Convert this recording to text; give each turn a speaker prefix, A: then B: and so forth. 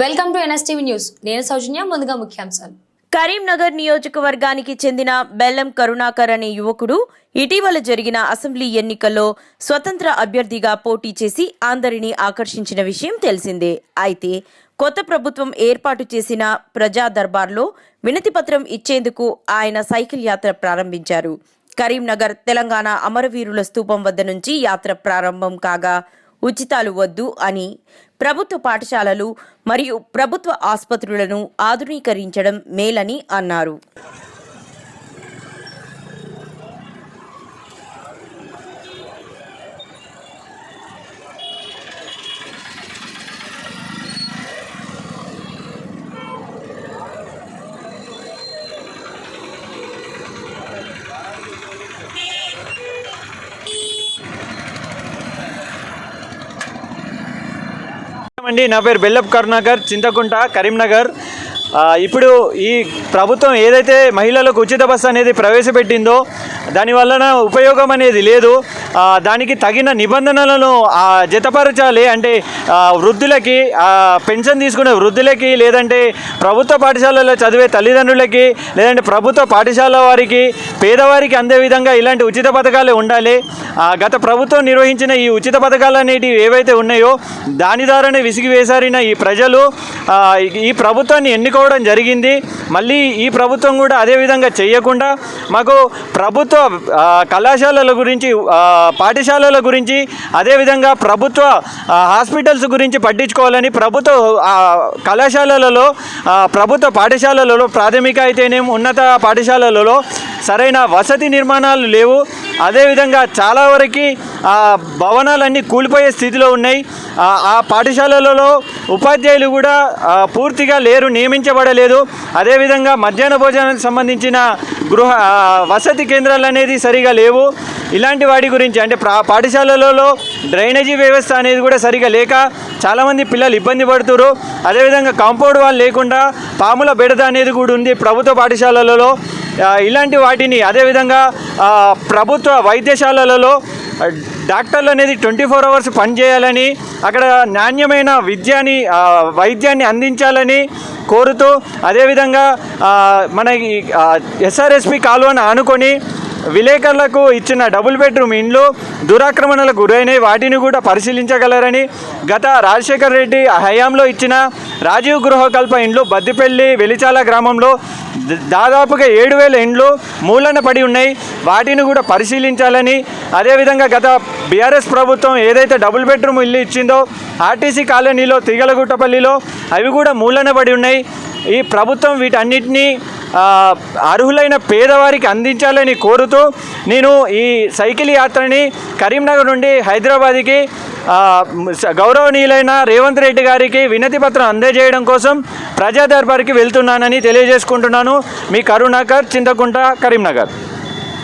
A: Welcome to NSTV news. నేను సౌజన్య ముందుగా ముఖ్యాంశాలు.
B: కరీంనగర్ నియోజకవర్గానికి చెందిన బెల్లం కరుణాకర్ అనే యువకుడు ఇటీవల జరిగిన అసెంబ్లీ ఎన్నికల్లో స్వతంత్ర అభ్యర్థిగా పోటీ చేసి అందరినీ ఆకర్షించిన విషయం తెలిసిందే. అయితే కొత్త ప్రభుత్వం ఏర్పాటు చేసిన ప్రజా దర్బార్లో వినతిపత్రం ఇచ్చేందుకు ఆయన సైకిల్ యాత్ర ప్రారంభించారు. కరీంనగర్ తెలంగాణ అమరవీరుల స్తూపం వద్ద నుంచి యాత్ర ప్రారంభం కాగా ఉచితాలు వద్దు అని ప్రభుత్వ పాఠశాలలు మరియు ప్రభుత్వ ఆసుపత్రులను ఆధునీకరించడం మేలని అన్నారు.
C: అండి. నా పేరు బెల్లప్ కరుణాకర్ చింతకుంట కరీంనగర్. ఇప్పుడు ఈ ప్రభుత్వం ఏదైతే మహిళలకు ఉచిత బస్సు అనేది ప్రవేశపెట్టిందో దాని వలన ఉపయోగం అనేది లేదు. దానికి తగిన నిబంధనలను జతపరచాలి. అంటే వృద్ధులకి పెన్షన్ తీసుకునే వృద్ధులకి లేదంటే ప్రభుత్వ పాఠశాలలో చదివే తల్లిదండ్రులకి లేదంటే ప్రభుత్వ పాఠశాల వారికి పేదవారికి అందే విధంగా ఇలాంటి ఉచిత పథకాలు ఉండాలి. గత ప్రభుత్వం నిర్వహించిన ఈ ఉచిత పథకాలు అనేటివి ఏవైతే ఉన్నాయో దాని ద్వారానే విసిగి వేసారిన ఈ ప్రజలు ఈ ప్రభుత్వాన్ని ఎన్నుకోవడం జరిగింది. మళ్ళీ ఈ ప్రభుత్వం కూడా అదే విధంగా చేయకుండా మాకు ప్రభుత్వ ప్రభుత్వ కళాశాలల గురించి పాఠశాలల గురించి అదేవిధంగా ప్రభుత్వ హాస్పిటల్స్ గురించి పట్టించుకోవాలని ప్రభుత్వ కళాశాలలలో ప్రభుత్వ పాఠశాలలలో ప్రాథమిక అయితేనేం ఉన్నత పాఠశాలలలో సరైన వసతి నిర్మాణాలు లేవు. అదేవిధంగా చాలా వరకు ఆ భవనాలన్నీ కూలిపోయే స్థితిలో ఉన్నాయి. ఆ పాఠశాలలలో ఉపాధ్యాయులు కూడా పూర్తిగా లేరు నియమించబడలేదు. అదేవిధంగా మధ్యాహ్న భోజనానికి సంబంధించిన గృహ వసతి కేంద్రాలు అనేది సరిగా లేవు. ఇలాంటి వాటి గురించి అంటే ప్రా పాఠశాలలలో డ్రైనేజీ వ్యవస్థ అనేది కూడా సరిగా లేక చాలామంది పిల్లలు ఇబ్బంది పడుతున్నారు అదేవిధంగా కాంపౌండ్ వాళ్ళు లేకుండా పాముల బెడద అనేది కూడా ఉంది ప్రభుత్వ పాఠశాలలలో. ఇలాంటి వాటిని అదేవిధంగా ప్రభుత్వ వైద్యశాలలలో డాక్టర్లు అనేది ట్వంటీ ఫోర్ అవర్స్ పనిచేయాలని అక్కడ నాణ్యమైన విద్యని వైద్యాన్ని అందించాలని కోరుతూ అదేవిధంగా మన మనకి ఎస్ఆర్ఎస్పి కాలువను ఆనుకొని విలేకరులకు ఇచ్చిన డబుల్ బెడ్రూమ్ ఇండ్లు దురాక్రమణలకు గురైనవి. వాటిని కూడా పరిశీలించగలరని గత రాజశేఖర్ రెడ్డి హయాంలో ఇచ్చిన రాజీవ్ గృహకల్ప ఇండ్లు బద్దిపల్లి వెలిచాల గ్రామంలో దాదాపుగా ఏడు వేల ఇండ్లు మూలన పడి ఉన్నాయి. వాటిని కూడా పరిశీలించాలని అదేవిధంగా గత బీఆర్ఎస్ ప్రభుత్వం ఏదైతే డబుల్ బెడ్రూమ్ ఇల్లు ఇచ్చిందో ఆర్టీసీ కాలనీలో తీగలగుట్టపల్లిలో అవి కూడా మూలన పడి ఉన్నాయి. ఈ ప్రభుత్వం వీటన్నిటినీ అర్హులైన పేదవారికి అందించాలని కోరుతూ నేను ఈ సైకిల్ యాత్రని కరీంనగర్ నుండి హైదరాబాద్కి గౌరవనీయులైన రేవంత్ రెడ్డి గారికి వినతి పత్రం అందజేయడం కోసం ప్రజా దర్బార్కి వెళ్తున్నానని తెలియజేసుకుంటున్నాను. మీ కరుణాకర్ చింతకుంట కరీంనగర్.